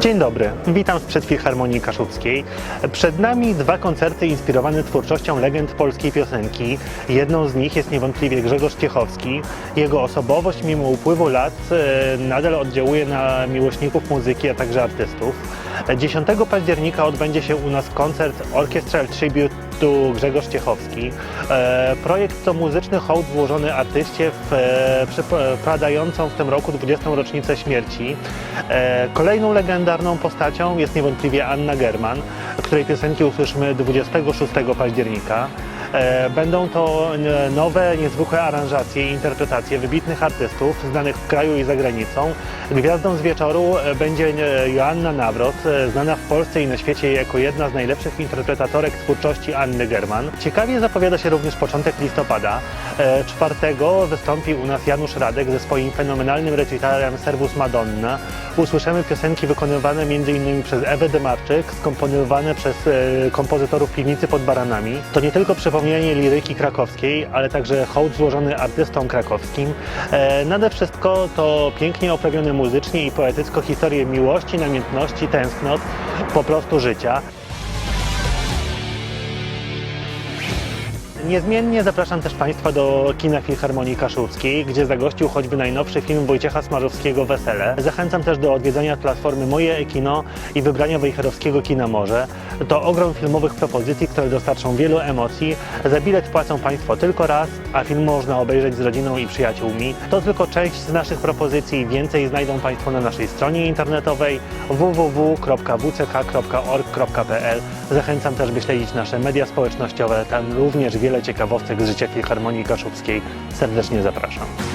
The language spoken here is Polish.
Dzień dobry, witam sprzed Filharmonii Kaszubskiej. Przed nami dwa koncerty inspirowane twórczością legend polskiej piosenki. Jedną z nich jest niewątpliwie Grzegorz Ciechowski. Jego osobowość mimo upływu lat e, nadal oddziałuje na miłośników muzyki, a także artystów. 10 października odbędzie się u nas koncert Orchestral Tribute to Grzegorz Ciechowski. E, Projekt to muzyczny hołd złożony artyście w e, przepadającą w tym roku 20. rocznicę śmierci. E, Kolejną legendarną postacią jest niewątpliwie Anna German, której piosenki usłyszymy 26 października. E, Będą to nowe, niezwykłe aranżacje i interpretacje wybitnych artystów znanych w kraju i za granicą. Gwiazdą z wieczoru e, będzie e, Joanna Nawrot, znana w Polsce i na świecie jako jedna z najlepszych interpretatorek twórczości Anny German. Ciekawie zapowiada się również początek listopada. E, Czwartego wystąpi u nas Janusz Radek ze swoim fenomenalnym recitalem Servus Madonna. Usłyszymy piosenki wykonywane m.in. przez Ewę Demarczyk, skomponowane przez e, kompozytorów Piwnicy pod Baranami. To nie tylko przypomnienie liryki krakowskiej, ale także hołd złożony artystom krakowskim. E, Nade wszystko to pięknie oprawione muzycznie i poetycko historie miłości, namiętności, tęsknot, po prostu życia. Niezmiennie zapraszam też Państwa do kina Filharmonii Kaszubskiej, gdzie zagościł choćby najnowszy film Wojciecha Smarzowskiego Wesele. Zachęcam też do odwiedzenia platformy Moje e-kino i wybrania Wejherowskiego Kina Morze. To ogrom filmowych propozycji, które dostarczą wielu emocji. Za bilet płacą Państwo tylko raz, a film można obejrzeć z rodziną i przyjaciółmi. To tylko część z naszych propozycji. Więcej znajdą Państwo na naszej stronie internetowej www.wck.org.pl. Zachęcam też, by śledzić nasze media społecznościowe. Tam również wiele ciekawostek z życia Filharmonii Kaszubskiej. Serdecznie zapraszam.